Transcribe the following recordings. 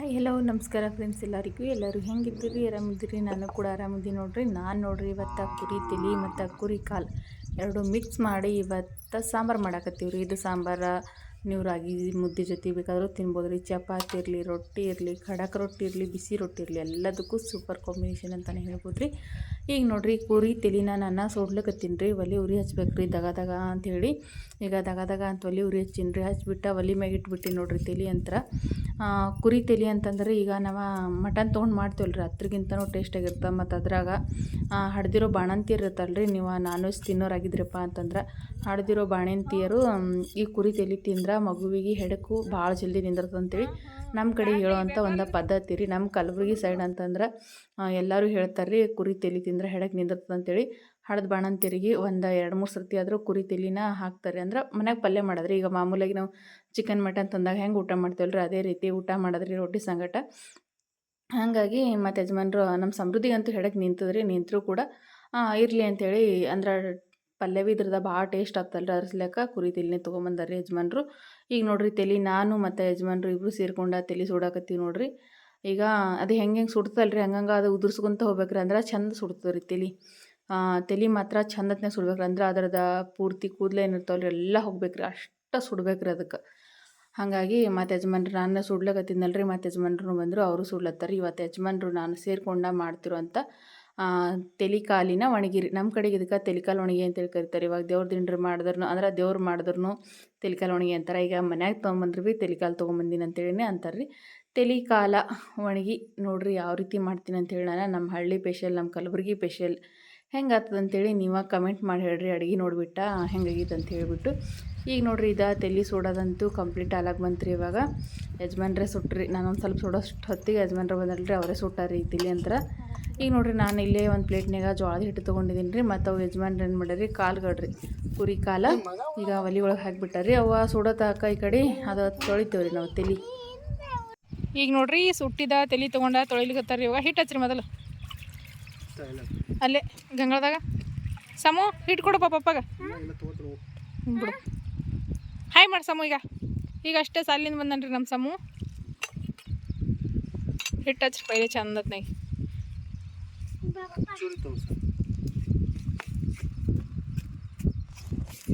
Hi hello ನಮಸ್ಕಾರ friends ಎಲ್ಲರಿಗೂ. ಎಲ್ಲರೂ ಹೆಂಗಿದ್ದೀರಿ? ಆರಾಮಿದ್ದೀರಿ? ನಾನು ಕೂಡ ಆರಾಮಿದ್ದೀನಿ ನೋಡ್ರಿ. ನಾನು ನೋಡ್ರಿ, ಇವತ್ತು ಕುರಿ ತಿಳಿ ಮತ್ತು ಕುರಿ ಕಾಲು ಎರಡು ಮಿಕ್ಸ್ ಮಾಡಿ ಇವತ್ತು ಸಾಂಬಾರು ಮಾಡಾಕತ್ತೀವಿ ರೀ ಇದು ಸಾಂಬಾರು ನೀವು ರಾಗಿ ಮುದ್ದೆ ಜೊತೆ ಬೇಕಾದರೂ ತಿನ್ಬೋದು ರೀ ಚಪಾತಿ ಇರಲಿ, ರೊಟ್ಟಿ ಇರಲಿ, ಖಡಕ್ ರೊಟ್ಟಿ ಇರಲಿ, ಬಿಸಿ ರೊಟ್ಟಿ ಇರಲಿ, ಎಲ್ಲದಕ್ಕೂ ಸೂಪರ್ ಕಾಂಬಿನೇಷನ್ ಅಂತಲೇ ಹೇಳ್ಬೋದು ರೀ ಈಗ ನೋಡ್ರಿ ಕುರಿ ತಲಿನ ನಾನು ಸೋಡ್ಲಕತ್ತೀನಿ ರೀ, ಒಲೆ ಉರಿ ಹಚ್ಬೇಕು ರೀ, ದಗ ದಗ ಅಂಥೇಳಿ ಈಗ ದಗ ದಗ ಅಂತ ಒಲೆ ಉರಿ ಹಚ್ಚೀನಿ ರೀ, ಹಚ್ಬಿಟ್ಟು ಒಲೆ ಮ್ಯಾಗ ಇಟ್ಬಿಟ್ಟು ನೋಡಿರಿ ತಲಿ ಅಂತರ. ಕುರಿ ತಲಿ ಅಂತಂದ್ರೆ ಈಗ ನಾವು ಮಟನ್ ತೊಗೊಂಡು ಮಾಡ್ತೀವಲ್ಲ ರೀ, ಹತ್ರಗಿಂತನೂ ಟೇಸ್ಟಾಗಿರುತ್ತೆ ಮತ್ತು ಅದ್ರಾಗ. ಹಡ್ದಿರೋ ಬಾಣಂತಿ ಇರುತ್ತಲ್ಲ ರೀ, ನೀವು ನಾನ್ ವೆಜ್ ತಿನ್ನೋರಾಗಿದ್ರಪ್ಪ ಅಂತಂದ್ರೆ. ಹಡ್ದಿರೋ ಬಾಣಂತಿಯರು, ಈ ಕುರಿ ತಲಿ ತಿಂದ್ರೆ ಮಗುವಿಗೆ ಹೆಡಕು ಭಾಳ ಜಲ್ದಿ ನಿಂದಿರ್ತದೆ ಅಂತೇಳಿ ನಮ್ಮ ಕಡೆ ಹೇಳುವಂಥ ಒಂದು ಪದ್ಧತಿ ರೀ. ನಮ್ಮ ಕಲಬುರಗಿ ಸೈಡ್ ಅಂತಂದ್ರೆ ಎಲ್ಲರೂ ಹೇಳ್ತಾರೆ ರೀ ಕುರಿ ತೆಲಿ ತಿಂದ್ರೆ ಹೆಡಕ್ ನಿಂದಿರ್ತದೆ ಅಂತೇಳಿ. ಹಡ್ದು ತಿರುಗಿ ಒಂದು ಎರಡು ಮೂರು ಸರ್ತಿ ಆದರೂ ಕುರಿ ತೆಲಿನ ಹಾಕ್ತಾರೆ. ಅಂದ್ರೆ ಮನ್ಯಾಗ ಪಲ್ಯ ಮಾಡಿದ್ರಿ. ಈಗ ಮಾಮೂಲಾಗಿ ನಾವು ಚಿಕನ್ ಮಟನ್ ತಂದಾಗ ಹೆಂಗೆ ಊಟ ಮಾಡ್ತೇವಲ್ಲ ರೀ ಅದೇ ರೀತಿ ಊಟ ಮಾಡಿದ್ರಿ ರೊಟ್ಟಿ ಸಂಗಟ. ಹಾಗಾಗಿ ಮತ್ತು ಯಜಮಾನ್ರು ನಮ್ಮ ಸಮೃದ್ಧಿಗಂತೂ ಹೆಡಕ್ಕೆ ನಿಂತದ್ರಿ. ನಿಂತರೂ ಕೂಡ ಇರಲಿ ಅಂಥೇಳಿ ಅಂದ್ರೆ ಪಲ್ಯ ಬಿ ಇದ್ರದ ಭಾಳ ಟೇಸ್ಟ್ ಆಗ್ತಲ್ಲ ಅರ್ಸ್ಲೆಕ್ಕ ಕುರಿ ತಲಿನೇ ತೊಗೊಂಬಂದಾರ್ರಿ ಯಜಮಾನ್ರು. ಈಗ ನೋಡ್ರಿ ತಲೆ ನಾನು ಮತ್ತು ಯಜಮಾನ್ರು ಇಬ್ಬರು ಸೇರ್ಕೊಂಡು ತಲೆ ಸುಡಾಕತ್ತೀವಿ ನೋಡ್ರಿ. ಈಗ ಅದು ಹೆಂಗೆ ಹೆಂಗೆ ಸುಡ್ತಲ್ಲ ರೀ ಹಂಗಂಗೆ ಅದು ಉದುರ್ಸ್ಕೊಂತ ಹೋಗ್ಬೇಕ್ರಿ ಅಂದ್ರೆ ಚಂದ ಸುಡ್ತದೆ ರೀ ತಲೆ ತಲೆ ಮಾತ್ರ ಚಂದತ್ನಾಗ ಸುಡ್ಬೇಕ್ರಿ ಅಂದ್ರೆ ಅದರದ ಪೂರ್ತಿ ಕೂದಲು ಏನಿರ್ತಾವಲ್ಲ ರೀ ಎಲ್ಲ ಹೋಗ್ಬೇಕ್ರಿ ಅಷ್ಟು ಸುಡ್ಬೇಕ್ರಿ ಅದಕ್ಕೆ ಹಾಗಾಗಿ ಮತ್ತು ಯಜಮಾನ್ರು ನಾನು ಸುಡ್ಲಕತ್ತಿದ್ನಲ್ಲ ರೀ ಮತ್ತು ಯಜಮಾನ್ರು ಬಂದರು ಅವರು ಸುಡ್ಲತ್ತಾರ. ಇವತ್ತು ಯಜಮಾನ್ರು ನಾನು ಸೇರ್ಕೊಂಡ ಮಾಡ್ತಿರೋ ತೆಲಿ ಕಾಲಿನ ಒಣಗಿರಿ. ನಮ್ಮ ಕಡೆಗೆ ಇದಕ್ಕೆ ತೆಲಿಕಾಲು ಒಣಗಿ ಅಂತೇಳಿ ಕರಿತಾರೆ ಇವಾಗ ದೇವ್ರ ದಿಂಡ್ರಿ ಮಾಡಿದ್ರು ಅಂದ್ರೆ ದೇವ್ರು ಮಾಡಿದ್ರು ತೆಲಿಕಾಲು ಒಣಗಿ ಅಂತಾರೆ. ಈಗ ಮನ್ಯಾಗ ತೊಗೊಂಬಂದ್ರೆ ಭೀ ತೆಲಿಕಾಲು ತೊಗೊಂಬಂದಿನಿ ಅಂತೇಳಿನೇ ಅಂತಾರೆ ರೀ ತೆಲಿಕಾಲ ಒಣಗಿ ನೋಡಿರಿ ಯಾವ ರೀತಿ ಮಾಡ್ತೀನಿ ಅಂತೇಳಿ ನಾನು. ನಮ್ಮ ಹಳ್ಳಿ ಸ್ಪೆಷಲ್ ನಮ್ಮ ಕಲಬುರಗಿ ಸ್ಪೆಷಲ್ ಹೆಂಗೆ ಅಂತೇಳಿ ನೀವು ಕಮೆಂಟ್ ಮಾಡಿ ಹೇಳ್ರಿ. ಅಡುಗೆ ನೋಡಿಬಿಟ್ಟ ಹೆಂಗಾಗಿತ್ತು ಅಂತ ಹೇಳಿಬಿಟ್ಟು. ಈಗ ನೋಡ್ರಿ ಇದು ತೆಲಿ ಸೋಡೋದಂತೂ ಕಂಪ್ಲೀಟ್ ಆಲಾಗಿ ಬಂತ್ರಿ ಇವಾಗ. ಯಜಮಾನ್ರೆ ಸುಟ್ರಿ. ನಾನೊಂದು ಸ್ವಲ್ಪ ಸೋಡೋಷ್ಟು ಹೊತ್ತಿಗೆ ಯಜಮಾನ್ರೆ ಬಂದಲ್ರಿ. ಅವರೇ ಸುಟ್ಟಾರಿ ಈ ತಲೆ ಅಂತರ. ಈಗ ನೋಡ್ರಿ ನಾನು ಇಲ್ಲೇ ಒಂದು ಪ್ಲೇಟ್ನಾಗ ಜೋಳದ ಹಿಟ್ಟು ತೊಗೊಂಡಿದ್ದೀನಿ ರೀ, ಮತ್ತು ಅವು ಯಜಮಾನ್ರು ಏನು ಮಾಡ್ಯಾರಿ ಕಾಲ್ಗಡ್ರಿ ಕುರಿ ಕಾಲ. ಈಗ ಒಲೆ ಒಳಗೆ ಹಾಕಿಬಿಟ್ಟಾರಿ ಅವ ಸುಡೋತಾಕ ಈ ಕಡೆ, ಅದು ತೊಳಿತೇವೆ ರೀ ನಾವು ತಲೆ. ಈಗ ನೋಡ್ರಿ ಸುಟ್ಟಿದ ತಲೆ ತೊಗೊಂಡ ತೊಳಿಲಿಕತ್ತಾರ ಇವಾಗ. ಹಿಟ್ಟು ಹಚ್ಚಿರಿ ಮೊದಲು. ಅಲ್ಲೇ, ಗಂಗಳದಾಗ. ಸಮು ಹಿಟ್ಟು ಕೊಡು ಪಪ್ಪಗ ಬಿಡು. ಹಾಯ್ ಮಾಡಿ ಸಮು ಈಗ. ಈಗ ಅಷ್ಟೇ ಸಾಲಿಂದ ಬಂದನ್ರಿ ನಮ್ಮ ಸಮು. ಹಿಟ್ಟು ಹಚ್ರಿ, ಪೈಲೆ ಚಂದತ್ನಾಗ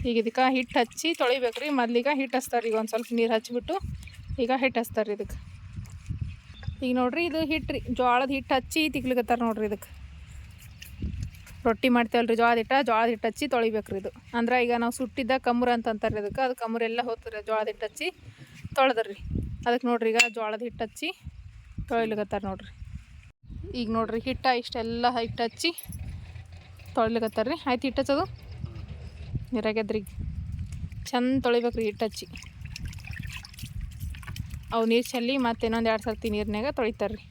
ಈಗ ಇದಕ್ಕೆ ಹಿಟ್ಟು ಹಚ್ಚಿ ತೊಳಿಬೇಕ್ರಿ. ಮೊದ್ಲೀಗ ಹಿಟ್ಟು ಹಚ್ತಾರೆ ಈಗ ಒಂದು ಸ್ವಲ್ಪ ನೀರು ಹಚ್ಚಿಬಿಟ್ಟು ಈಗ ಹಿಟ್ಟು ಹಚ್ತಾರೆ ಇದಕ್ಕೆ. ಈಗ ನೋಡ್ರಿ ಇದು ಹಿಟ್ಟು ರೀ. ಜೋಳದ ಹಿಟ್ಟು ಹಚ್ಚಿ ತಿಕ್ಲಿಕತ್ತಾರ ನೋಡ್ರಿ ಇದಕ್ಕೆ. ರೊಟ್ಟಿ ಮಾಡ್ತೇವಲ್ರಿ ಜೋಳದ ಹಿಟ್ಟು. ಜೋಳದ ಹಿಟ್ಟು ಹಚ್ಚಿ ತೊಳಿಬೇಕ್ರಿ ಇದು. ಅಂದ್ರೆ ಈಗ ನಾವು ಸುಟ್ಟಿದ್ದ ಕಮ್ರ ಅಂತ ಅಂತಾರೆ ಇದಕ್ಕೆ. ಅದು ಕಮ್ರೆಲ್ಲ ಹೋಗ್ತಾರೆ ಜೋಳದ ಹಿಟ್ಟು ಹಚ್ಚಿ ತೊಳೆದ್ರಿ ಅದಕ್ಕೆ ನೋಡ್ರಿ ಈಗ ಜೋಳದ ಹಿಟ್ಟು ಹಚ್ಚಿ ತೊಳಿಲಿಕತ್ತಾರ ನೋಡ್ರಿ. ಈಗ ನೋಡ್ರಿ ಹಿಟ್ಟ ಇಷ್ಟೆಲ್ಲ ಹಿಟ್ಟು ಹಚ್ಚಿ ತೊಳಿಲಿಕತ್ತಾರ ರೀ ಆಯ್ತು ಹಿಟ್ಟು ಹಚ್ಚೋದು? ನೀರಾಗ್ಯದ್ರಿ. ಚಂದ ತೊಳಿಬೇಕ್ರಿ ಹಿಟ್ಟು ಹಚ್ಚಿ. ಅವು ನೀರು ಚೆಲ್ಲಿ ಮತ್ತೆ ಇನ್ನೊಂದು ಎರಡು ಸರ್ತಿ ನೀರಿನಾಗ ತೊಳಿತಾರೆ ರೀ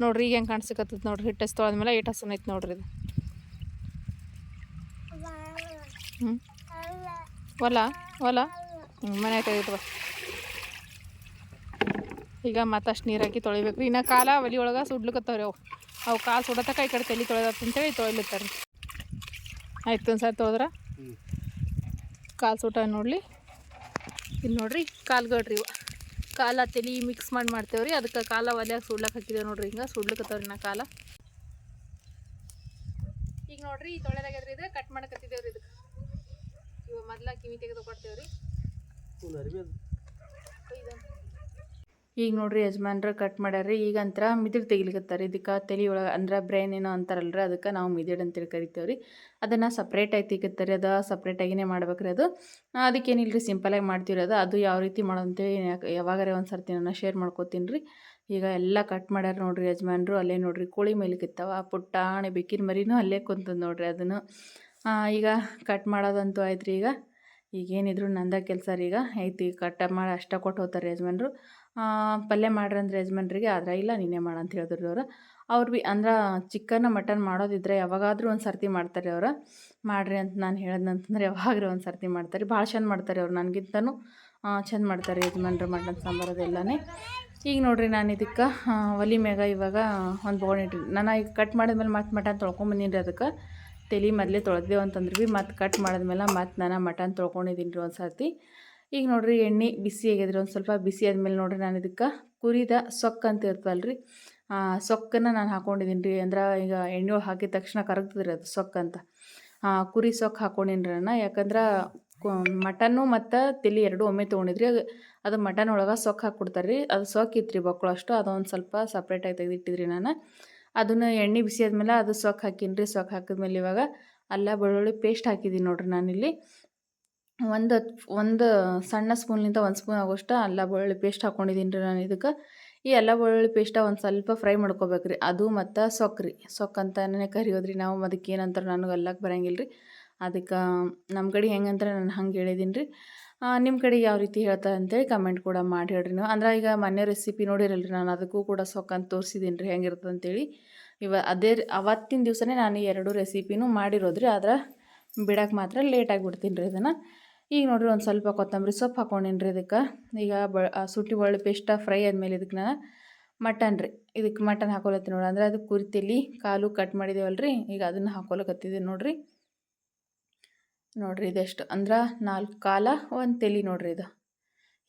ನೋಡ್ರಿ ಈಗ ಹೆಂಗೆ ಕಾಣಿಸ್ಕತ್ತದ ನೋಡ್ರಿ ಹಿಟ್ಟು ಹಚ್ಚಿ ತೊಳೆದ್ಮೇಲೆ ಹಿಟ್ಟು ಹಸನ್ ಐತೆ ನೋಡ್ರಿ ಇದು. ಹ್ಞೂ ಹೊಲ? ಹೊಲ? ಮನೆ ತೆಗೆದು ಈಗ ಮತ್ತಷ್ಟು ನೀರು ಹಾಕಿ ತೊಳಿಬೇಕು. ರೀ ಇನ್ನು ಕಾಲ ಒಲಿ ಒಳಗೆ ಸುಡ್ಲಿಕ್ಕತ್ತವ್ರಿ ಅವು. ಅವು ಕಾಲು ಸುಡತಕ್ಕ ಈ ಕಡೆ ತಲೆ ತೊಳೆದತ್ತಂತೇಳಿ ತೊಳಿಲತ್ತಾರೆ. ಆಯ್ತು ಒಂದು ಸಾರಿ ತೊಳೆದ್ರ? ಕಾಲು ಸುಟ ನೋಡಲಿ. ಇಲ್ಲಿ ನೋಡ್ರಿ ಕಾಲ್ಗಡ್ರಿ ಇವ. ಕಾಲ ತಲೆ ಮಿಕ್ಸ್ ಮಾಡಿ ಮಾಡ್ತೇವ್ರಿ. ಅದಕ್ಕೆ ಕಾಲ ಒಲೆಯಾಗ ಸುಡ್ಲಕ್ಕೆ ಹಾಕಿದೆ ನೋಡ್ರಿ ಹಿಂಗೆ ಸುಡ್ಲಿಕತ್ತವ್ರಿ ನಾ ಕಾಲ. ಈಗ ನೋಡ್ರಿ ಈ ತೊಳೆದಾಗ್ಯದ್ರಿ ಇದ್ರೆ ಕಟ್ ಮಾಡಕತ್ತಿದ್ದೇವ್ರಿ ಇದಕ್ಕೆ ಇವ ಮೊದ್ಲ ಕಿವಿ ತೆಗೆದು ಕೊಡ್ತೇವ್ರಿ. ಈಗ ನೋಡ್ರಿ ಯಜಮಾನ್ರ ಕಟ್ ಮಾಡ್ಯಾರ ಈಗ ಅಂತರ ಮಿದಿಡ್ ತೆಗಿಲಿಕತ್ತಾರೆ ಇದಕ್ಕೆ ತಲೆ ಒಳಗೆ ಅಂದ್ರೆ ಬ್ರೈನ್ ಏನೋ ಅಂತಾರಲ್ರಿ. ಅದಕ್ಕೆ ನಾವು ಮಿದಿಡ್ ಅಂತೇಳಿ ಕರಿತೇವೆ ರೀ ಅದನ್ನು ಸಪ್ರೇಟಾಗಿ ತೆಗಿತಾರೆ ಅದು ಸಪ್ರೇಟಾಗಿನೇ ಮಾಡ್ಬೇಕ್ರಿ ಅದು. ಅದಕ್ಕೇನಿಲ್ಲ ರೀ ಸಿಂಪಲಾಗಿ ಮಾಡ್ತೀವಿ ಅದು. ಅದು ಯಾವ ರೀತಿ ಮಾಡೋದಂತೇಳಿ ಯಾವಾಗಾರ ಒಂದು ಸರ್ತಿ ನಾನು ಶೇರ್ ಮಾಡ್ಕೋತೀನಿ ರೀ ಈಗ ಎಲ್ಲ ಕಟ್ ಮಾಡ್ಯಾರ ನೋಡ್ರಿ ಯಜಮಾನ್ರು. ಅಲ್ಲೇ ನೋಡ್ರಿ ಕೋಳಿ ಮೇಲಿಕ್ಕಿತ್ತಾವ ಪುಟ್ಟಾಣಿ ಬೆಕ್ಕಿನ ಮರಿನೂ ಅಲ್ಲೇ ಕುಂತದ ನೋಡ್ರಿ ಅದನ್ನು. ಈಗ ಕಟ್ ಮಾಡೋದಂತೂ ಆಯ್ತು ರೀ ಈಗ. ಈಗೇನಿದ್ರು ನಂದ ಕೆಲಸ ರೀ ಈಗ. ಐತಿ ಕಟ್ ಮಾಡಿ ಅಷ್ಟ ಕೊಟ್ಟು ಹೋಗ್ತಾರೆ ಯಜಮಾನ್ರು. ಪಲ್ಯ ಮಾಡ್ರಿ ಅಂದ್ರೆ ಯಜಮಾನ್ರಿಗೆ ಆದ್ರೆ ಇಲ್ಲ ನೀನೇ ಮಾಡು ಅಂತ ಹೇಳಿದ್ರು ಅವ್ರು. ಅವ್ರು ಭೀ ಅಂದ್ರೆ ಚಿಕನ್ ಮಟನ್ ಮಾಡೋದಿದ್ರೆ ಯಾವಾಗಾದ್ರೂ ಒಂದು ಸರ್ತಿ ಮಾಡ್ತಾರೆ ಅವ್ರು. ಮಾಡ್ರಿ ಅಂತ ನಾನು ಹೇಳಿದ್ನಂತಂದ್ರೆ ಯಾವಾಗ್ರೂ ಒಂದು ಸರ್ತಿ ಮಾಡ್ತಾರೆ. ಭಾಳ ಚೆಂದ ಮಾಡ್ತಾರೆ ಅವ್ರು ನನಗಿಂತನೂ. ಚೆಂದ ಮಾಡ್ತಾರೆ ಯಜಮಾನ್ರು ಮಟನ್ ಸಾಂಬಾರು ಅದೆಲ್ಲನೇ ಈಗ ನೋಡ್ರಿ ನಾನು ಇದಕ್ಕೆ ಒಲಿ ಮ್ಯಾಗ ಇವಾಗ ಒಂದು ಬೋಣ್ ಇಟ್ರಿ ನಾನು ಈಗ ಕಟ್ ಮಾಡಿದ್ಮೇಲೆ ಮತ್ತೆ ಮಟನ್ ತೊಳ್ಕೊಂಬಂದಿನಿ ಅದಕ್ಕೆ. ತಲೆ ಮೊದಲೇ ತೊಳೆದೇವು ಅಂತಂದ್ರೆ ಭೀ ಮತ್ತೆ ಕಟ್ ಮಾಡಿದ್ಮೇಲೆ ಮತ್ತೆ ನಾನು ಮಟನ್ ತೊಳ್ಕೊಂಡಿದ್ದೀನಿ ರೀ ಒಂದು ಸರ್ತಿ. ಈಗ ನೋಡ್ರಿ ಎಣ್ಣೆ ಬಿಸಿ ಆಗಿದ್ರಿ ಒಂದು ಸ್ವಲ್ಪ ಬಿಸಿ ಆದಮೇಲೆ ನೋಡ್ರಿ ನಾನು ಇದಕ್ಕೆ ಕುರಿದ ಸೊಕ್ಕ ಅಂತ ಇರ್ತವಲ್ಲ ರೀ ಸೊಕ್ಕನ್ನು ನಾನು ಹಾಕೊಂಡಿದ್ದೀನಿ ರೀ ಅಂದ್ರೆ ಈಗ ಎಣ್ಣೆ ಒಳಗೆ ಹಾಕಿದ ತಕ್ಷಣ ಕರಗ್ತದ್ರಿ ಅದು ಸೊಕ್ಕ ಅಂತ. ಕುರಿ ಸೊಕ್ಕ ಹಾಕೊಂಡಿನಿ ನಾನು, ಯಾಕಂದ್ರೆ ಮಟನ್ನು ಮತ್ತು ತಲೆ ಎರಡು ಒಮ್ಮೆ ತೊಗೊಂಡಿದ್ರಿ, ಅದು ಮಟನ್ ಒಳಗೆ ಸೊಕ್ಕ ಹಾಕ್ಕೊಡ್ತಾರೆ ರೀ ಅದು ಸೊಕ್ಕ ಇತ್ತು ರೀ ಬಕ್ಕಳಷ್ಟು ಅದೊಂದು ಸ್ವಲ್ಪ ಸಪ್ರೇಟಾಗಿ ತೆಗೆದಿಟ್ಟಿದ್ರಿ ನಾನು. ಅದನ್ನು ಎಣ್ಣೆ ಬಿಸಿ ಆದಮೇಲೆ ಅದು ಸೊಕ್ಕ ಹಾಕೀನಿ ರೀ ಸೊಕ್ಕ ಹಾಕಿದ್ಮೇಲೆ ಇವಾಗ ಅಲ್ಲ, ಬೆಳ್ಳುಳ್ಳಿ ಪೇಸ್ಟ್ ಹಾಕಿದ್ದೀನಿ ನೋಡ್ರಿ ನಾನಿಲ್ಲಿ. ಒಂದು ಒಂದು ಸಣ್ಣ ಸ್ಪೂನ್ಲಿಂದ ಒಂದು ಸ್ಪೂನ್ ಆಗೋಷ್ಟು ಅಲ್ಲ ಬೆಳ್ಳುಳ್ಳಿ ಪೇಸ್ಟ್ ಹಾಕ್ಕೊಂಡಿದ್ದೀನಿ ರೀ ನಾನು ಇದಕ್ಕೆ. ಈ ಅಲ್ಲ ಬೆಳ್ಳುಳ್ಳಿ ಪೇಸ್ಟ ಒಂದು ಸ್ವಲ್ಪ ಫ್ರೈ ಮಾಡ್ಕೋಬೇಕು ರೀ ಅದು ಮತ್ತು ಸೊಕ್ರಿ ಸೊಕ್ಕ ಕರಿಯೋದು ಕರಿಯೋದ್ರಿ ನಾವು. ಅದಕ್ಕೆ ಏನಂತಾರೆ ನನಗೆ ಅಲ್ಲಕ್ಕೆ ಬರಂಗಿಲ್ಲ ರೀ. ಅದಕ್ಕೆ ನಮ್ಮ ಕಡೆ ಹೆಂಗಂತಾರೆ ನಾನು ಹಂಗೆ ಹೇಳಿದ್ದೀನಿ ರೀ. ನಿಮ್ಮ ಕಡೆ ಯಾವ ರೀತಿ ಹೇಳ್ತಾರೆ ಅಂತೇಳಿ ಕಮೆಂಟ್ ಕೂಡ ಮಾಡಿ ಹೇಳ್ರಿ ನೀವು. ಅಂದ್ರೆ ಈಗ ಮೊನ್ನೆ ರೆಸಿಪಿ ನೋಡಿರಲ್ರಿ ನಾನು. ಅದಕ್ಕೂ ಕೂಡ ಸೊಕ್ಕಂತ ತೋರಿಸಿದ್ದೀನಿ ರೀ. ಹೆಂಗಿರ್ತದೆ ಅಂತೇಳಿ. ಇವ ಅದೇ ಅವತ್ತಿನ ದಿವಸನೇ ನಾನು ಎರಡು ರೆಸಿಪಿನೂ ಮಾಡಿರೋದ್ರಿ ಆದ್ರೆ ಬಿಡಕ್ಕೆ ಮಾತ್ರ ಲೇಟ್ ಆಗಿಬಿಡ್ತೀನಿ ರೀ ಇದನ್ನು. ಈಗ ನೋಡಿರಿ ಒಂದು ಸ್ವಲ್ಪ ಕೊತ್ತಂಬರಿ ಸೊಪ್ಪು ಹಾಕೊಂಡೀನಿ ರೀ ಇದಕ್ಕೆ. ಈಗ ಬ ಸುಟ್ಟಿ ಒಳ್ಳೆ ಪೇಸ್ಟ ಫ್ರೈ ಆದಮೇಲೆ ಇದಕ್ಕೆ ನಾನು ಮಟನ್ ರೀ. ಇದಕ್ಕೆ ಮಟನ್ ಹಾಕೊಳತ್ತೀನಿ ನೋಡಿ ಅಂದ್ರೆ ಅದು ಕುರ್ತಿಲಿ ಕಾಲು ಕಟ್ ಮಾಡಿದ್ದೇವಲ್ಲ ರೀ ಈಗ ಅದನ್ನು ಹಾಕೊಳಕತ್ತಿದ್ದೀನಿ ನೋಡಿರಿ. ನೋಡಿರಿ ಇದೆಷ್ಟು. ಅಂದ್ರೆ ನಾಲ್ಕು ಕಾಲ ಒಂದು ತೆಲಿ ನೋಡ್ರಿ ಇದು.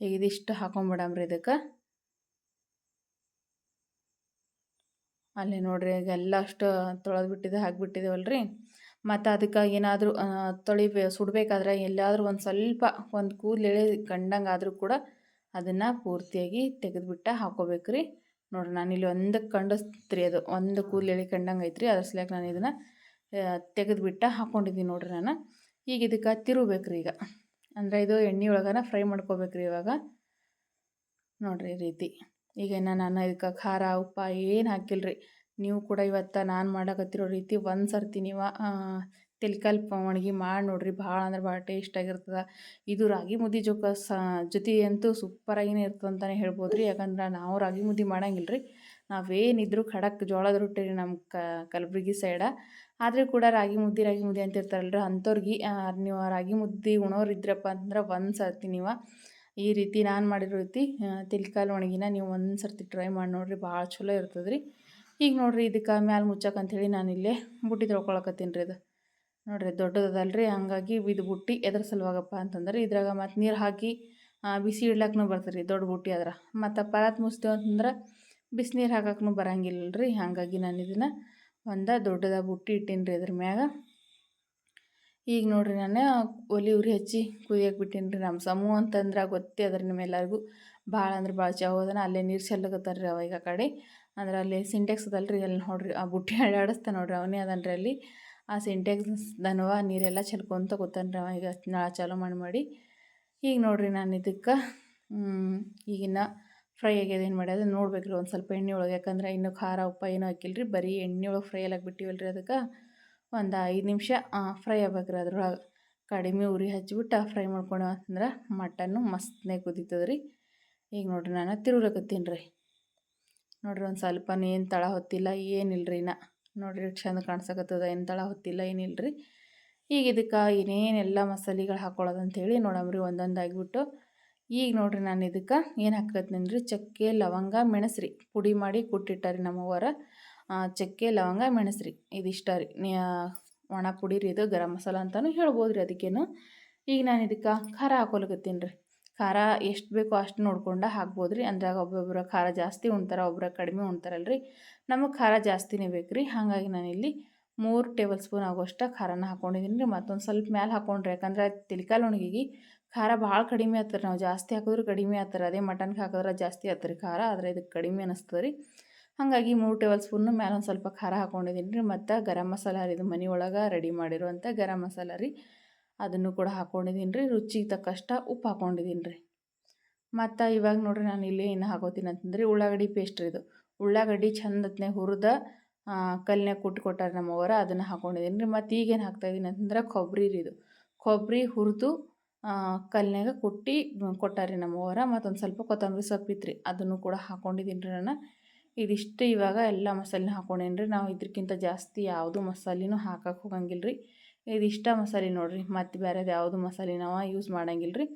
ಈಗ ಇದಿಷ್ಟು ಹಾಕೊಂಬಿಡಮ್ರಿ ಇದಕ್ಕೆ. ಅಲ್ಲಿ ನೋಡ್ರಿ ಈಗ ಎಲ್ಲ ಅಷ್ಟು ತೊಳೆದು ಬಿಟ್ಟಿದೆ ರೀ ಮತ್ತು ಅದಕ್ಕೆ ಏನಾದರೂ ತೊಳಿಬೇ ಸುಡಬೇಕಾದ್ರೆ ಎಲ್ಲಾದರೂ ಒಂದು ಸ್ವಲ್ಪ ಒಂದು ಕೂದಲು ಎಳೆ ಕಂಡಂಗೆ ಆದರೂ ಕೂಡ ಅದನ್ನು ಪೂರ್ತಿಯಾಗಿ ತೆಗೆದುಬಿಟ್ಟು ಹಾಕೋಬೇಕು ರೀ ನೋಡಿರಿ ನಾನು ಇಲ್ಲಿ ಒಂದು ಕಂಡಸ್ತ್ರಿ ಅದು, ಒಂದು ಕೂದಲು ಎಳೆ ಕಂಡಂಗೆ ಐತ್ರಿ, ಅದ್ರ ಸಲಕ್ಕೆ ನಾನು ಇದನ್ನು ತೆಗೆದುಬಿಟ್ಟು ಹಾಕ್ಕೊಂಡಿದ್ದೀನಿ ನೋಡಿರಿ ನಾನು. ಈಗ ಇದಕ್ಕೆ ತಿರುಬೇಕು ರೀ ಈಗ. ಅಂದರೆ ಇದು ಎಣ್ಣೆ ಒಳಗನ ಫ್ರೈ ಮಾಡ್ಕೋಬೇಕು ರೀ ಇವಾಗ. ನೋಡಿರಿ ರೀತಿ. ಈಗ ನಾನು ಇದಕ್ಕೆ ಖಾರ, ಉಪ್ಪ ಏನು ಹಾಕಿಲ್ಲ ರೀ ನೀವು ಕೂಡ ಇವತ್ತು ನಾನು ಮಾಡಕತ್ತಿರೋ ರೀತಿ ಒಂದು ಸರ್ತಿ ನೀವು ತಿಲ್ಕಲ್ ಒಣಗಿ ಮಾಡಿ ನೋಡ್ರಿ. ಭಾಳ ಅಂದ್ರೆ ಭಾಳ ಟೇಸ್ಟಾಗಿರ್ತದೆ ಇದು ರಾಗಿ ಮುದ್ದೆ ಜೊಕ ಸ ಜೊತೆ ಅಂತೂ ಸೂಪರಾಗಿನೇ ಇರ್ತದೆ ಅಂತಲೇ ಹೇಳ್ಬೋದು ರೀ ಯಾಕಂದ್ರೆ ನಾವು ರಾಗಿ ಮುದ್ದೆ ಮಾಡಂಗಿಲ್ಲ ರೀ ನಾವೇನಿದ್ರು ಖಡಕ್ ಜೋಳದ ರೊಟ್ಟಿ ರೀ ನಮ್ಮ ಕಲಬುರ್ಗಿ ಸೈಡ ಆದರೆ ಕೂಡ ರಾಗಿ ಮುದ್ದೆ ರಾಗಿ ಮುದ್ದೆ ಅಂತ ರೀ ಅಂಥವ್ರಿಗೆ ನೀವು ರಾಗಿ ಮುದ್ದೆ ಉಣೋರು ಇದ್ರಪ್ಪ ಅಂದ್ರೆ ಒಂದು ಸರ್ತಿ ನೀವು ಈ ರೀತಿ ನಾನು ಮಾಡಿರೋ ರೀತಿ ತಿಲ್ಕಲ್ ಒಣಗಿನ ನೀವು ಒಂದು ಸರ್ತಿ ಟ್ರೈ ಮಾಡಿ ನೋಡಿರಿ. ಭಾಳ ಚಲೋ ಇರ್ತದೆ ಈಗ ನೋಡಿರಿ ಇದಕ್ಕೆ ಮ್ಯಾಲೆ ಮುಚ್ಚಕ್ಕಂಥೇಳಿ ನಾನು ಇಲ್ಲೇ ಬುಟ್ಟಿ ತೊಳ್ಕೊಳಕತ್ತೀನಿ ರೀ ಇದು. ನೋಡಿರಿ ದೊಡ್ಡದಲ್ಲ ರೀ ಹಂಗಾಗಿ ಇದು ಬುಟ್ಟಿ ಎದ್ರ ಸಲುವಾಗಪ್ಪ ಅಂತಂದ್ರೆ ಇದ್ರಾಗ ಮತ್ತು ನೀರು ಹಾಕಿ ಬಿಸಿ ಇಡ್ಲಕ್ಕೂ ಬರ್ತದೆ ರೀ ದೊಡ್ಡ ಬುಟ್ಟಿ ಅದ್ರ. ಮತ್ತು ಪರಾತ್ ಮುಚ್ತೇವೆ ಅಂತಂದ್ರೆ ಬಿಸಿನೀರು ಹಾಕಕ್ಕೂ ಬರಂಗಿಲ್ಲ ರೀ ಹಾಗಾಗಿ ನಾನು ಇದನ್ನು ಒಂದು ದೊಡ್ಡದ ಬುಟ್ಟಿ ಇಟ್ಟೀನಿ ರೀ ಅದ್ರ ಮ್ಯಾಗ. ಈಗ ನೋಡಿರಿ ನಾನು ಒಲಿ ಉರಿ ಹಚ್ಚಿ ಕುದಿಯಕ್ಕೆ ಬಿಟ್ಟೀನಿ ರೀ ನಮ್ಮ ಸಮೂಹ ಅಂತಂದ್ರೆ ಗೊತ್ತೇ ಅದ್ರ ನಿಮ್ಮೆಲ್ಲರಿಗೂ. ಭಾಳ ಅಂದ್ರೆ ಭಾಳ ಚಾವದನ ಅಲ್ಲೇ ನೀರು ಚೆಲ್ಲಕತ್ತಾರೆ ರೀ ಅವಾಗ ಕಡೆ. ಅಂದ್ರೆ ಅಲ್ಲಿ ಸಿಂಟೆಕ್ಸ್ ಅದಲ್ಲ ಅಲ್ಲಿ ನೋಡ್ರಿ, ಆ ಬುಟ್ಟಿ ಅಡಾಡಿಸ್ತಾನೆ ನೋಡ್ರಿ ಅವನೇ ಅದನ್ರಿ ಅಲ್ಲಿ. ಆ ಸಿಂಟೆಕ್ಸ್ ದನವ, ನೀರೆಲ್ಲ ಚೆಲ್ಕೊಂತ ಕೂತಾನೆ ರೀ ಅವ. ಈಗ ನಳ ಚಾಲೂ ಮಾಡಿ ಮಾಡಿ. ಈಗ ನೋಡ್ರಿ ನಾನು ಇದಕ್ಕೆ ಈಗಿನ ಫ್ರೈ ಆಗ್ಯದ ಏನು ಮಾಡ್ಯದ? ನೋಡ್ಬೇಕು ರೀ ಒಂದು ಸ್ವಲ್ಪ ಎಣ್ಣೆ ಒಳಗೆ. ಯಾಕಂದ್ರೆ ಇನ್ನೂ ಖಾರ, ಉಪ್ಪ ಏನೂ ಹಾಕಿಲ್ಲ ರೀ ಬರೀ ಎಣ್ಣೆ ಒಳಗೆ ಫ್ರೈ ಎಲ್ಲ ಬಿಟ್ಟಿವಲ್ಲ ರೀ ಅದಕ್ಕೆ. ಒಂದು ಐದು ನಿಮಿಷ ಫ್ರೈ ಆಗ್ಬೇಕು ರೀ ಅದ್ರೊಳಗೆ. ಕಡಿಮೆ ಉರಿ ಹಚ್ಚಿಬಿಟ್ಟು ಫ್ರೈ ಮಾಡ್ಕೊಂಡು ಅಂತಂದ್ರೆ ಮಟನ್ನು ಮಸ್ತ್ನೇ ಕುದೀತದೆ ರೀ ಈಗ ನೋಡ್ರಿ ನಾನು ತಿರುಗ್ಲಕತ್ತೀನಿ ರೀ. ನೋಡ್ರಿ ಒಂದು ಸ್ವಲ್ಪ ಏನು ತಳ ಹೊತ್ತಿಲ್ಲ ಏನಿಲ್ಲ ರೀ ನೋಡ್ರಿ ಚಂದ ಕಾಣಿಸಕತ್ತದ, ಏನು ತಳ ಹೊತ್ತಿಲ್ಲ ಏನಿಲ್ಲ ರೀ ಈಗ ಇದಕ್ಕೆ ಏನೇನೆಲ್ಲ ಮಸಾಲೆಗಳು ಹಾಕ್ಕೊಳ್ಳೋದು ಅಂಥೇಳಿ ನೋಡಮ್ರಿ ಒಂದೊಂದು ಆಗಿಬಿಟ್ಟು. ಈಗ ನೋಡ್ರಿ ನಾನು ಇದಕ್ಕೆ ಏನು ಹಾಕತ್ತೀನಿ ರೀ ಚಕ್ಕೆ, ಲವಂಗ, ಮೆಣಸ್ರಿ. ಪುಡಿ ಮಾಡಿ ಕುಟ್ಟಿಟ್ಟಾರಿ ನಮ್ಮವರ ಚಕ್ಕೆ, ಲವಂಗ, ಮೆಣಸ್ರಿ. ಇದಿಷ್ಟ ರೀ. ಒಣ ಪುಡಿ ರೀ ಇದು, ಗರಂ ಮಸಾಲ ಅಂತಲೂ ಹೇಳ್ಬೋದು ರೀ ಅದಕ್ಕೇನು. ಈಗ ನಾನು ಇದಕ್ಕೆ ಖಾರ ಹಾಕೊಲಕತ್ತೀನಿ ರೀ ಖಾರ ಎಷ್ಟು ಬೇಕೋ ಅಷ್ಟು ನೋಡ್ಕೊಂಡು ಹಾಕ್ಬೋದು ರೀ ಅಂದ್ರಾಗ ಒಬ್ಬೊಬ್ಬರು ಖಾರ ಜಾಸ್ತಿ ಉಣ್ತಾರೆ ಒಬ್ಬರು ಕಡಿಮೆ ಉಣ್ತಾರಲ್ರಿ. ನಮಗೆ ಖಾರ ಜಾಸ್ತಿನೇ ಬೇಕು ರೀ ಹಾಗಾಗಿ ನಾನಿಲ್ಲಿ ಮೂರು ಟೇಬಲ್ ಸ್ಪೂನ್ ಆಗೋಷ್ಟು ಖಾರನ ಹಾಕ್ಕೊಂಡಿದ್ದೀನಿ ರೀ ಮತ್ತೊಂದು ಸ್ವಲ್ಪ ಮ್ಯಾಲೆ ಹಾಕ್ಕೊಂಡ್ರೆ ಯಾಕಂದ್ರೆ ತಿಲ್ಕಾಲ್ ಒಣಗಿಗೆ ಖಾರ ಭಾಳ ಕಡಿಮೆ ಆಗ್ತಾರೆ ನಾವು ಜಾಸ್ತಿ ಹಾಕಿದ್ರೆ ಕಡಿಮೆ ಆಗ್ತಾರೆ ಅದೇ ಮಟನ್ಗೆ ಹಾಕಿದ್ರೆ ಜಾಸ್ತಿ ಆಗ್ತಾರೆ ಖಾರ. ಆದರೆ ಇದಕ್ಕೆ ಕಡಿಮೆ ಅನ್ನಿಸ್ತದೆ ರೀ ಹಾಗಾಗಿ ಮೂರು ಟೇಬಲ್ ಸ್ಪೂನು ಮ್ಯಾಲೆ ಒಂದು ಸ್ವಲ್ಪ ಖಾರ ಹಾಕ್ಕೊಂಡಿದ್ದೀನಿ ರೀ ಮತ್ತು ಗರಂ ಮಸಾಲ ರೀ, ಇದು ಮನೆ ಒಳಗೆ ರೆಡಿ ಮಾಡಿರುವಂಥ ಗರಂ ಮಸಾಲ ರೀ. ಅದನ್ನು ಕೂಡ ಹಾಕ್ಕೊಂಡಿದ್ದೀನಿ ರೀ. ರುಚಿಗೆ ತಕ್ಕಷ್ಟ ಉಪ್ಪು ಹಾಕ್ಕೊಂಡಿದ್ದೀನಿ ರೀ. ಮತ್ತು ಇವಾಗ ನೋಡಿರಿ ನಾನು ಇಲ್ಲಿ ಏನು ಹಾಕೋತೀನಿ ಅಂತಂದ್ರೆ ಉಳ್ಳಾಗಡ್ಡಿ ಪೇಸ್ಟ್ ರೀ ಇದು. ಉಳ್ಳಾಗಡ್ಡಿ ಚಂದತ್ನೇ ಹುರಿದ ಕಲ್ನ್ಯಾಗ ಕುಟ್ಟು ಕೊಟ್ಟಾರೆ ನಮ್ಮವರ, ಅದನ್ನು ಹಾಕ್ಕೊಂಡಿದ್ದೀನಿ ರೀ. ಮತ್ತು ಈಗೇನು ಹಾಕ್ತಾಯಿದ್ದೀನಿ ಅಂತಂದ್ರೆ ಕೊಬ್ಬರಿ ರೀ ಇದು. ಕೊಬ್ಬರಿ ಹುರಿದು ಕಲ್ನ್ಯಾಗ ಕುಟ್ಟಿ ಕೊಟ್ಟಾರೆ ನಮ್ಮವರ. ಮತ್ತೊಂದು ಸ್ವಲ್ಪ ಕೊತ್ತಂಬರಿ ಸೊಪ್ಪಿತ್ತು ರೀ. ಅದನ್ನು ಕೂಡ ಹಾಕ್ಕೊಂಡಿದ್ದೀನಿ ರೀ ನಾನು. ಇದಿಷ್ಟು ಇವಾಗ ಎಲ್ಲ ಮಸಾಲೆನ ಹಾಕ್ಕೊಂಡೇನಿ ರೀ. ನಾವು ಇದಕ್ಕಿಂತ ಜಾಸ್ತಿ ಯಾವುದು ಮಸಾಲೆನೂ ಹಾಕಕ್ಕೆ ಹೋಗಂಗಿಲ್ಲ ರೀ. ಇದಿಷ್ಟ ಮಸಾಲೆ ನೋಡಿರಿ, ಮತ್ತು ಬೇರೆದು ಯಾವುದು ಮಸಾಲೆ ನಾವು ಯೂಸ್ ಮಾಡಂಗಿಲ್ಲ ರೀ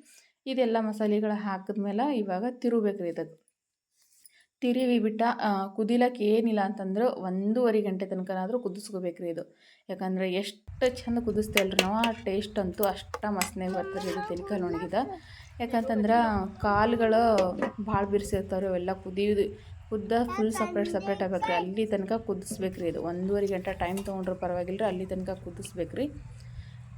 ಇದೆಲ್ಲ ಮಸಾಲೆಗಳು ಹಾಕಿದ್ಮೇಲೆ ಇವಾಗ ತಿರುಬೇಕು ರೀ ಇದಕ್ಕೆ ತಿರುವಿ ಬಿಟ್ಟ ಕುದಿಲಕ್ಕೆ ಏನಿಲ್ಲ ಅಂತಂದ್ರೆ ಒಂದೂವರೆ ಗಂಟೆ ತನಕನಾದರೂ ಕುದಿಸ್ಕೋಬೇಕು ರೀ ಇದು. ಯಾಕಂದ್ರೆ ಎಷ್ಟು ಚಂದ ಕುದಿಸ್ತೇವಲ್ಲ ನಾವು, ಆ ಟೇಸ್ಟ್ ಅಂತೂ ಅಷ್ಟು ಮಸ್ನೇಗೆ ಬರ್ತದೆ ಇದು ತೆಲಿಕಾಲು ಒಣಗಿದ ಯಾಕಂತಂದ್ರೆ ಕಾಲುಗಳು ಭಾಳ ಬಿರ್ಸಿರ್ತಾವೆ ಅವೆಲ್ಲ ಕುದಿಯೋದು. ಕುದ್ದ ಫುಲ್ ಸಪ್ರೇಟ್ ಸಪ್ರೇಟ್ ಆಗಬೇಕು ರೀ ಅಲ್ಲಿ ತನಕ ಕುದಿಸ್ಬೇಕು ರೀ ಇದು. ಒಂದೂವರೆ ಗಂಟೆ ಟೈಮ್ ತೊಗೊಂಡ್ರೆ ಪರವಾಗಿಲ್ಲ ಅಲ್ಲಿ ತನಕ ಕುದಿಸ್ಬೇಕು ರೀ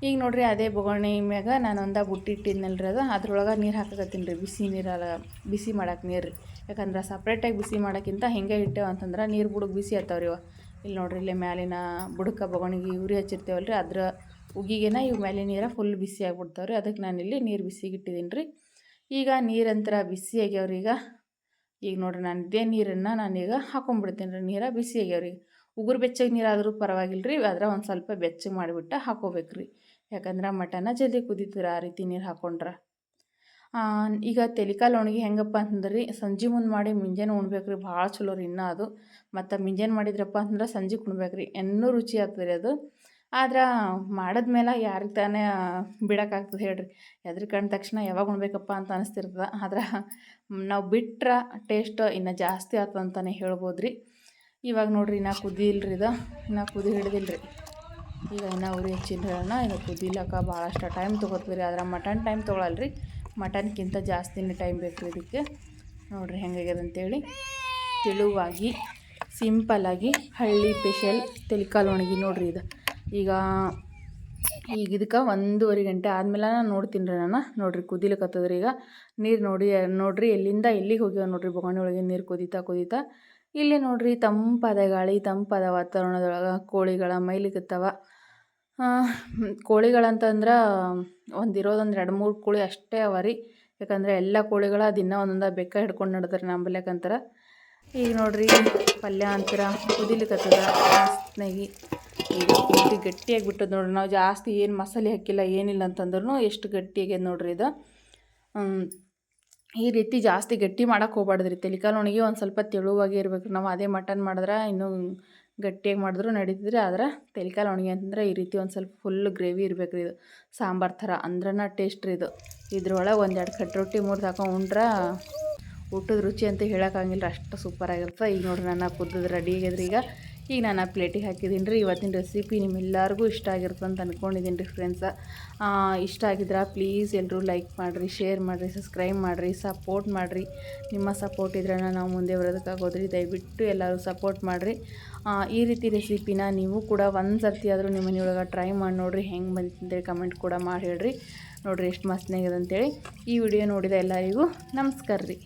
ಈಗ ನೋಡ್ರಿ ಅದೇ ಬೊಗಣಿ ಮ್ಯಾಗ ನಾನು ಒಂದ ಬುಟ್ಟಿ ಇಟ್ಟಿದ್ನಲ್ಲ ರೀ ಅದು. ಅದ್ರೊಳಗೆ ನೀರು ಹಾಕಕತ್ತೀನಿ ರೀ ಬಿಸಿ ನೀರಲ್ಲ, ಬಿಸಿ ಮಾಡಕ್ಕೆ ನೀರು ರೀ ಯಾಕಂದ್ರೆ ಸಪ್ರೇಟಾಗಿ ಬಿಸಿ ಮಾಡೋಕ್ಕಿಂತ ಹಿಂಗೆ ಇಟ್ಟೇವೆ ಅಂತಂದ್ರೆ ನೀರು ಬುಡಕ್ಕೆ ಬಿಸಿ ಆಗ್ತಾವ ರೀ ಇವ. ಇಲ್ಲಿ ನೋಡ್ರಿ ಇಲ್ಲೇ ಮ್ಯಾಲಿನ ಬುಡಕ ಬೊಗಣಿಗೆ ಉರಿ ಹಚ್ಚಿರ್ತೇವಲ್ಲ ರೀ ಅದ್ರ ಉಗಿಗೆನ ಇವು ಮೇಲೆ ನೀರು ಫುಲ್ ಬಿಸಿ ಆಗಿಬಿಡ್ತಾವ್ರಿ. ಅದಕ್ಕೆ ಇಲ್ಲಿ ನೀರು ಬಿಸಿಗೆ ಇಟ್ಟಿದ್ದೀನಿ ರೀ ಈಗ ನೀರಂತರ ಬಿಸಿ ಆಗ್ಯಾವ್ರಿ ಈಗ. ಈಗ ನೋಡ್ರಿ ನಾನು ಇದೇ ನೀರನ್ನು ನಾನೀಗ ಹಾಕೊಂಡ್ಬಿಡ್ತೀನಿ ರೀ. ನೀರು ಬಿಸಿ ಆಗ್ಯಾವ್ರಿ. ಉಗುರು ಬೆಚ್ಚಗೆ ನೀರಾದರೂ ಪರವಾಗಿಲ್ಲ ರೀ ಆದ್ರೆ ಒಂದು ಸ್ವಲ್ಪ ಬೆಚ್ಚಗೆ ಮಾಡಿಬಿಟ್ಟು ಹಾಕೋಬೇಕು ರೀ ಯಾಕಂದ್ರೆ ಮಟನ ಜಲ್ದಿ ಕುದೀತೀರ ಆ ರೀತಿ ನೀರು ಹಾಕೊಂಡ್ರೆ. ಈಗ ತೆಲಿಕಾಲು ಒಣಗಿ ಹೆಂಗಪ್ಪ ಅಂತಂದ್ರೆ, ಸಂಜೆ ಮುಂದೆ ಮಾಡಿ ಮುಂಜಾನೆ ಉಣ್ಬೇಕು ರೀ ಭಾಳ ಚಲೋ ರೀ ಇನ್ನೂ ಅದು. ಮತ್ತು ಮುಂಜಾನೆ ಮಾಡಿದ್ರಪ್ಪ ಅಂತಂದ್ರೆ ಸಂಜೆ ಉಣ್ಬೇಕು ರೀ ಇನ್ನೂ ರುಚಿ ಆಗ್ತದೆ ಅದು. ಆದ್ರೆ ಮಾಡಿದ್ಮೇಲೆ ಯಾರಿಗೆ ತಾನೇ ಬಿಡೋಕ್ಕಾಗ್ತದೆ ಹೇಳ್ರಿ. ಎದ್ರ ಕಂಡ ತಕ್ಷಣ ಯಾವಾಗ ಉಣ್ಬೇಕಪ್ಪ ಅಂತ ಅನಿಸ್ತಿರ್ತದೆ. ಆದ್ರೆ ನಾವು ಬಿಟ್ರೆ ಟೇಸ್ಟ್ ಇನ್ನು ಜಾಸ್ತಿ ಆಯ್ತು ಅಂತಲೇ ಹೇಳ್ಬೋದು ರೀ ಇವಾಗ ನೋಡಿರಿ ಇನ್ನು ಕುದಿಲ್ರಿ ಇದು. ಇನ್ನೂ ಕುದಿ ಹಿಡ್ದಿಲ್ರಿ. ಈಗ ಇನ್ನೂ ಉರಿ ಹೇಳೋಣ ಇದು ಕುದಿಲಕ್ಕ ಭಾಳಷ್ಟು ಟೈಮ್ ತೊಗೋತೀವಿ ಆದ್ರೆ ಮಟನ್ ಟೈಮ್ ತೊಗೊಳಲ್ಲ ರೀ ಮಟನ್ಗಿಂತ ಜಾಸ್ತಿನೇ ಟೈಮ್ ಬೇಕು ಇದಕ್ಕೆ. ನೋಡಿರಿ ಹೆಂಗಾಗ್ಯದ ಅಂತೇಳಿ. ತೆಳುವಾಗಿ ಸಿಂಪಲ್ಲಾಗಿ ಹಳ್ಳಿ ಸ್ಪೆಷಲ್ ತೆಲಿಕಾಲು ಒಣಗಿ ನೋಡಿರಿ ಇದು. ಈಗ ಈಗ ಇದಕ್ಕೆ ಒಂದೂವರೆ ಗಂಟೆ ಆದಮೇಲೆ ನಾನು ನೋಡ್ತೀನಿ ರೀ ನಾನು. ನೋಡಿರಿ ಕುದಿಲಿಕತ್ತದ ರೀ ಈಗ. ನೀರು ನೋಡಿ, ನೋಡಿರಿ ಎಲ್ಲಿಂದ ಎಲ್ಲಿಗೆ ಹೋಗ್ಯಾವ ನೋಡಿರಿ ಬೊಗಣಿ ಒಳಗೆ ನೀರು ಕುದೀತಾ ಕುದೀತಾ. ಇಲ್ಲಿ ನೋಡಿರಿ ತಂಪಾದ ಗಾಳಿ, ತಂಪಾದ ವಾತಾವರಣದೊಳಗೆ ಕೋಳಿಗಳ ಮೈಲಿಗತ್ತವ. ಕೋಳಿಗಳಂತಂದ್ರೆ ಒಂದು ಇರೋದೊಂದು ಎರಡು ಮೂರು ಕೋಳಿ ಅಷ್ಟೇ ಅವ ರೀ. ಯಾಕಂದರೆ ಎಲ್ಲ ಕೋಳಿಗಳ ದಿನ ಒಂದೊಂದು ಬೆಕ್ಕ ಹಿಡ್ಕೊಂಡು ನಡ್ದಾರೆ ನಂಬಲ್ಯಾಕಂತಾರೆ ಈಗ ನೋಡ್ರಿ ಪಲ್ಯ ಅಂತೀರ ಕುದಿಲಿಕತ್ತದ ಜಾಸ್ತಿನಾಗಿ ಈಗ ಗಟ್ಟಿ ಗಟ್ಟಿಯಾಗಿ ಬಿಟ್ಟದ ನೋಡ್ರಿ. ನಾವು ಜಾಸ್ತಿ ಏನು ಮಸಾಲೆ ಹಾಕಿಲ್ಲ, ಏನಿಲ್ಲ ಅಂತಂದ್ರೂ ಎಷ್ಟು ಗಟ್ಟಿಯಾಗ್ಯದ ನೋಡ್ರಿ ಇದು. ಈ ರೀತಿ ಜಾಸ್ತಿ ಗಟ್ಟಿ ಮಾಡೋಕೆ ಹೋಗ್ಬಾರ್ದು ರೀ. ತೆಲಿಕಾಲು ಒಣಗಿ ಒಂದು ಸ್ವಲ್ಪ ತೆಳುವಾಗಿ ಇರ್ಬೇಕು. ನಾವು ಅದೇ ಮಟನ್ ಮಾಡಿದ್ರೆ ಇನ್ನೂ ಗಟ್ಟಿಯಾಗಿ ಮಾಡಿದ್ರು ನಡೀತಿದ್ರಿ. ಆದ್ರೆ ತೆಲಿಕಾಲು ಒಣಗಿ ಅಂತಂದ್ರೆ ಈ ರೀತಿ ಒಂದು ಸ್ವಲ್ಪ ಫುಲ್ ಗ್ರೇವಿ ಇರ್ಬೇಕು ಇದು. ಸಾಂಬಾರು ಥರ ಅಂದ್ರನ ಟೇಸ್ಟ್ ರೀ ಇದು. ಇದ್ರೊಳಗೆ ಒಂದೆರಡು ಕಟ್ ರೊಟ್ಟಿ ಮೂರು ಹಾಕೊಂಡು ಉಂಡ್ರೆ ಊಟದ ರುಚಿ ಅಂತ ಹೇಳೋಕ್ಕಾಗಿಲ್ಲ ಅಷ್ಟು ಸೂಪರಾಗಿರುತ್ತೆ ಈಗ ನೋಡಿರಿ ನನ್ನ ಕುದ್ದದ ರೆಡಿ ಆಗ್ಯದ್ರಿ ಈಗ. ಈಗ ನಾನು ಆ ಪ್ಲೇಟಿಗೆ ಹಾಕಿದ್ದೀನಿ ರೀ ಇವತ್ತಿನ ರೆಸಿಪಿ ನಿಮ್ಮೆಲ್ಲರಿಗೂ ಇಷ್ಟ ಆಗಿರುತ್ತೆ ಅಂತ ಅಂದ್ಕೊಂಡಿದ್ದೀನಿ ರೀ ಫ್ರೆಂಡ್ಸ ಇಷ್ಟ ಆಗಿದ್ರೆ ಪ್ಲೀಸ್ ಎಲ್ಲರೂ ಲೈಕ್ ಮಾಡಿರಿ ಶೇರ್ ಮಾಡಿರಿ ಸಬ್ಸ್ಕ್ರೈಬ್ ಮಾಡಿರಿ ಸಪೋರ್ಟ್ ಮಾಡಿರಿ. ನಿಮ್ಮ ಸಪೋರ್ಟ್ ಇದ್ರೆ ನಾವು ಮುಂದೆ ಬರೋದಕ್ಕಾಗೋದ್ರಿ ದಯವಿಟ್ಟು ಎಲ್ಲರೂ ಸಪೋರ್ಟ್ ಮಾಡಿರಿ. ಈ ರೀತಿ ರೆಸಿಪಿನ ನೀವು ಕೂಡ ಒಂದು ಸರ್ತಿ ಆದರೂ ನಿಮ್ಮ ಮನೆಯೊಳಗೆ ಟ್ರೈ ಮಾಡಿ ನೋಡಿರಿ. ಹೆಂಗೆ ಬಂದಿದ್ದೀರಿ ಅಂತೇಳಿ ಕಮೆಂಟ್ ಕೂಡ ಮಾಡಿ ಹೇಳ್ರಿ. ನೋಡಿರಿ ಎಷ್ಟು ಮಸ್ತ್ನಾಗಿದೆ ಅಂತೇಳಿ. ಈ ವಿಡಿಯೋ ನೋಡಿದ ಎಲ್ಲರಿಗೂ ನಮಸ್ಕಾರ ರೀ.